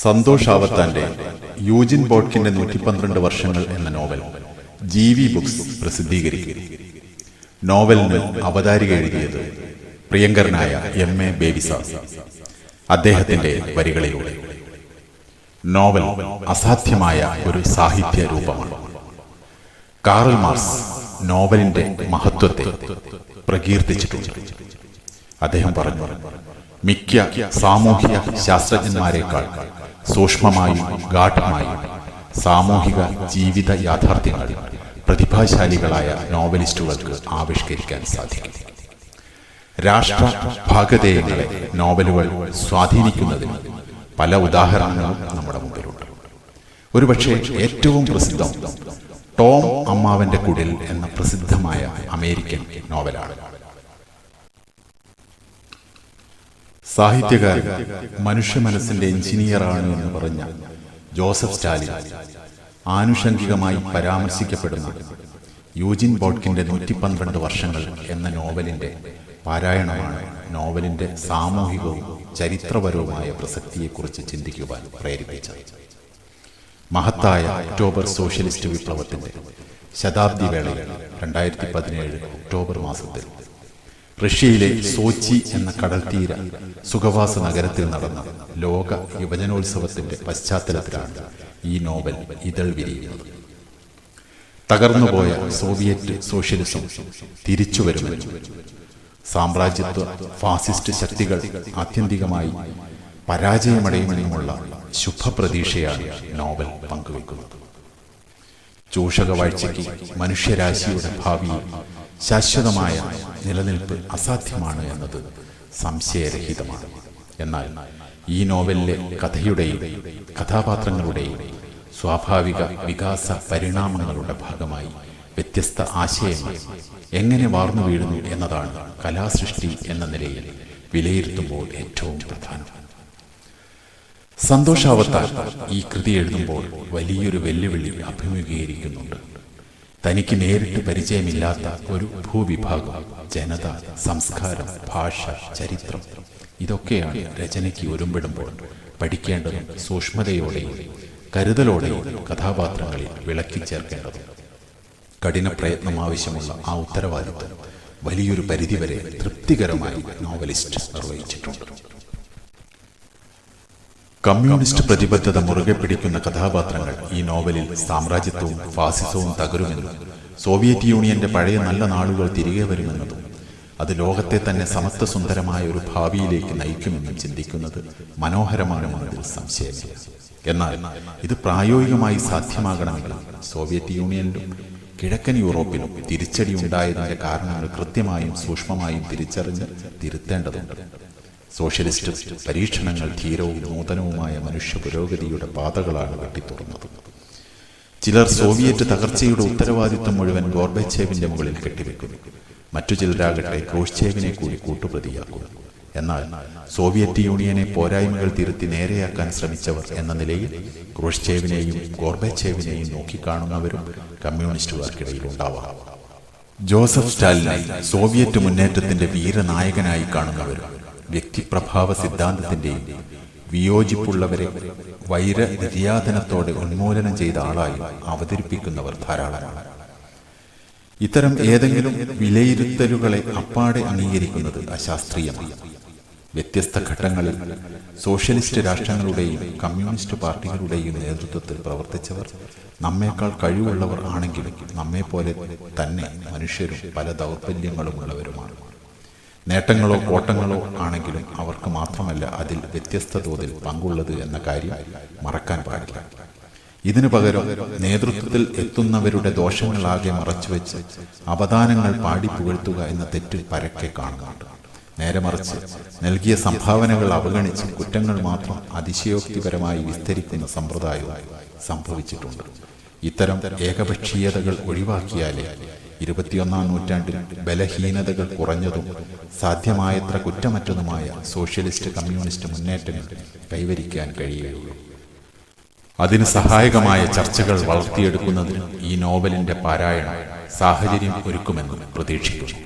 സന്തോഷ് ആവത്താന്റെ യൂജിൻ ബോട്ട്കിന്റെ നൂറ്റി പന്ത്രണ്ട് വർഷങ്ങൾ എന്ന നോവൽ ജി വി ബുക്സ് പ്രസിദ്ധീകരിക്കും. നോവലിന് അവതാരിക എഴുതിയത് പ്രിയങ്കരനായ എം എ ബേബിസ അദ്ദേഹത്തിന്റെ വരികളിലൂടെ. നോവൽ അസാധ്യമായ ഒരു സാഹിത്യ രൂപമാണ്. കാറൽ മാർസ് നോവലിന്റെ മഹത്വത്തെ പ്രകീർത്തിച്ചിട്ടുണ്ട്. അദ്ദേഹം പറഞ്ഞു മിക്ക സാമൂഹ്യ ശാസ്ത്രജ്ഞന്മാരെക്കാൾ സൂക്ഷ്മമായും ഗാഠമായും സാമൂഹിക ജീവിത യാഥാർത്ഥ്യങ്ങൾ പ്രതിഭാശാലികളായ നോവലിസ്റ്റുകൾക്ക് ആവിഷ്കരിക്കാൻ സാധിക്കും. രാഷ്ട്ര ഭാഗധേയങ്ങളെ നോവലുകൾ സ്വാധീനിക്കുന്നതിന് പല ഉദാഹരണങ്ങളും നമ്മുടെ മുമ്പിലുണ്ട്. ഒരുപക്ഷെ ഏറ്റവും പ്രസിദ്ധം ടോം അമ്മാവന്റെ കുടിൽ എന്ന പ്രസിദ്ധമായ അമേരിക്കൻ നോവലാണ്. സാഹിത്യകാരൻ മനുഷ്യ മനസ്സിന്റെ എഞ്ചിനീയറാണ് എന്ന് പറഞ്ഞ ജോസഫ് സ്റ്റാലിൻ ആനുഷംഗികമായി പരാമർശിക്കപ്പെടുന്ന യൂജിൻ ബോട്ട്കിന്റെ നൂറ്റി പന്ത്രണ്ട് വർഷങ്ങൾ എന്ന നോവലിന്റെ പാരായണമാണ് നോവലിന്റെ സാമൂഹികവും ചരിത്രപരവുമായ പ്രസക്തിയെക്കുറിച്ച് ചിന്തിക്കുവാൻ പ്രേരിപ്പിച്ചത്. മഹത്തായ ഒക്ടോബർ സോഷ്യലിസ്റ്റ് വിപ്ലവത്തിന്റെ ശതാബ്ദി വേളയിൽ രണ്ടായിരത്തി പതിനേഴ് ഒക്ടോബർ മാസത്തിൽ റഷ്യയിലെ സോച്ചി എന്ന കടൽത്തീര സുഖവാസ നഗരത്തിൽ നടന്ന ലോക യുവജനോത്സവത്തിന്റെ പശ്ചാത്തലത്തിലാണ് ഈ നോവൽ ഇതൾ വിരിയുന്നത്. തകർന്നുപോയ സോവിയറ്റ് സോഷ്യലിസം തിരിച്ചുവരുമെന്നും സാമ്രാജ്യത്വ ഫാസിസ്റ്റ് ശക്തികൾ ആത്യന്തികമായി പരാജയമടയുമെന്നുമുള്ള ശുഭപ്രതീക്ഷയാണ് നോവൽ പങ്കുവെക്കുന്നത്. ചൂഷകവാഴ്ചയ്ക്ക് മനുഷ്യരാശിയുടെ ഭാവിയിൽ ശാശ്വതമായ നിലനിൽപ്പ് അസാധ്യമാണ് എന്നത് സംശയരഹിതമാണ്. എന്നാൽ ഈ നോവലിലെ കഥയുടെയും കഥാപാത്രങ്ങളുടെയും സ്വാഭാവിക വികാസ പരിണാമങ്ങളുടെ ഭാഗമായി വ്യത്യസ്ത ആശയങ്ങൾ എങ്ങനെ വാർന്നു വീഴുന്നു എന്നതാണ് കലാസൃഷ്ടി എന്ന നിലയിൽ വിലയിരുത്തുമ്പോൾ ഏറ്റവും പ്രധാനം. സന്തോഷാവത്താൽ ഈ കൃതി എഴുതുമ്പോൾ വലിയൊരു വെല്ലുവിളി അഭിമുഖീകരിക്കുന്നുണ്ട്. തനിക്ക് നേരിട്ട് പരിചയമില്ലാത്ത ഒരു ഭൂവിഭാഗം ജനത സംസ്കാരം ഭാഷ ചരിത്രം ഇതൊക്കെയാണ് രചനയ്ക്ക് ഒരുമ്പിടുമ്പോൾ പഠിക്കേണ്ടതും സൂക്ഷ്മതയോടെയും കരുതലോടെയും കഥാപാത്രങ്ങളിൽ വിളക്കി ചേർക്കേണ്ടതും. കഠിന പ്രയത്നം ആവശ്യമുള്ള ആ ഉത്തരവാദിത്വം വലിയൊരു പരിധിവരെ തൃപ്തികരമായി നോവലിസ്റ്റ് നിർവഹിച്ചിട്ടുണ്ട്. കമ്മ്യൂണിസ്റ്റ് പ്രതിബദ്ധത മുറുകെ പിടിക്കുന്ന കഥാപാത്രങ്ങൾ ഈ നോവലിൽ സാമ്രാജ്യത്വവും ഫാസിസവും തകരുമെന്നും സോവിയറ്റ് യൂണിയന്റെ പഴയ നല്ല നാളുകൾ തിരികെ വരുമെന്നതും അത് ലോകത്തെ തന്നെ സമത്വസുന്ദരമായ ഒരു ഭാവിയിലേക്ക് നയിക്കുമെന്നും ചിന്തിക്കുന്നത് മനോഹരമാണെന്നതിൽ സംശയം എന്നാൽ ഇത് പ്രായോഗികമായി സാധ്യമാകണമെങ്കിൽ സോവിയറ്റ് യൂണിയനിലും കിഴക്കൻ യൂറോപ്പിലും തിരിച്ചടി ഉണ്ടായതിന്റെ കാരണങ്ങൾ കൃത്യമായും സൂക്ഷ്മമായും തിരിച്ചറിഞ്ഞ് തിരുത്തേണ്ടതുണ്ട്. സോഷ്യലിസ്റ്റ് പരീക്ഷണങ്ങൾ ധീരവും നൂതനവുമായ മനുഷ്യ പുരോഗതിയുടെ പാതകളാണ് വെട്ടിത്തുറന്നത്. ചിലർ സോവിയറ്റ് തകർച്ചയുടെ ഉത്തരവാദിത്വം മുഴുവൻ ഗോർബച്ചേവിന്റെ മുകളിൽ കെട്ടിവെക്കുന്നു. മറ്റു ചിലരാകട്ടെ ക്രോഷ്ചേവിനെ കൂടി കൂട്ടുപ്രതിയാക്കുന്നു. എന്നാൽ സോവിയറ്റ് യൂണിയനെ പോരായ്മകൾ തിരുത്തി നേരെയാക്കാൻ ശ്രമിച്ചവർ എന്ന നിലയിൽ ക്രൂഷ്ചേവിനെയും ഗോർബച്ചേവിനെയും നോക്കിക്കാണുന്നവരും കമ്മ്യൂണിസ്റ്റുകാർക്കിടയിൽ ഉണ്ടാവാം. ജോസഫ് സ്റ്റാലിനെ സോവിയറ്റ് മുന്നേറ്റത്തിന്റെ വീരനായകനായി കാണുന്നവരും വ്യക്തിപ്രഭാവ സിദ്ധാന്തത്തിന്റെയും വിയോജിപ്പുള്ളവരെ വൈര നിര്യാതനത്തോടെ ഉന്മൂലനം ചെയ്ത ആളായി അവതരിപ്പിക്കുന്നവർ ധാരാളമാണ് ഇത്തരം ഏതെങ്കിലും വിലയിരുത്തലുകളെ അപ്പാടെ അംഗീകരിക്കുന്നത് അശാസ്ത്രീയമാണ്. വ്യത്യസ്ത ഘട്ടങ്ങളിൽ സോഷ്യലിസ്റ്റ് രാഷ്ട്രങ്ങളുടെയും കമ്മ്യൂണിസ്റ്റ് പാർട്ടികളുടെയും നേതൃത്വത്തിൽ പ്രവർത്തിച്ചവർ നമ്മേക്കാൾ കഴിവുള്ളവർ ആണെങ്കിലും നമ്മെപ്പോലെ തന്നെ മനുഷ്യരും പല ദൗർബല്യങ്ങളും ഉള്ളവരുമാണ് നേട്ടങ്ങളോ കോട്ടങ്ങളോ ആണെങ്കിലും അവർക്ക് മാത്രമല്ല അതിൽ വ്യത്യസ്ത തോതിൽ പങ്കുള്ളത് എന്ന കാര്യം മറക്കാൻ പാടില്ല. ഇതിനു പകരം നേതൃത്വത്തിൽ എത്തുന്നവരുടെ ദോഷങ്ങളാകെ മറച്ചുവെച്ച് അവദാനങ്ങൾ പാടി പുകഴ്ത്തുക എന്ന തെറ്റ് പരക്കെ കാണുന്നുണ്ട്. നേരെ മറിച്ച് നൽകിയ സംഭാവനകൾ അവഗണിച്ച് കുറ്റങ്ങൾ മാത്രം അതിശയോക്തിപരമായി വിസ്തരിക്കുന്ന സമ്പ്രദായവും സംഭവിച്ചിട്ടുണ്ട്. ഇത്തരം ഏകപക്ഷീയതകൾ ഒഴിവാക്കിയാലേ ഇരുപത്തിയൊന്നാം നൂറ്റാണ്ടിൽ ബലഹീനതകൾ കുറഞ്ഞതും സാധ്യമായത്ര കുറ്റമറ്റതുമായ സോഷ്യലിസ്റ്റ് കമ്മ്യൂണിസ്റ്റ് മുന്നേറ്റങ്ങൾ കൈവരിക്കാൻ കഴിയുകയുള്ളൂ. അതിന് സഹായകമായ ചർച്ചകൾ വളർത്തിയെടുക്കുന്നതിന് ഈ നോവലിന്റെ പാരായണം സാഹചര്യം ഒരുക്കുമെന്ന് പ്രതീക്ഷിക്കുന്നു.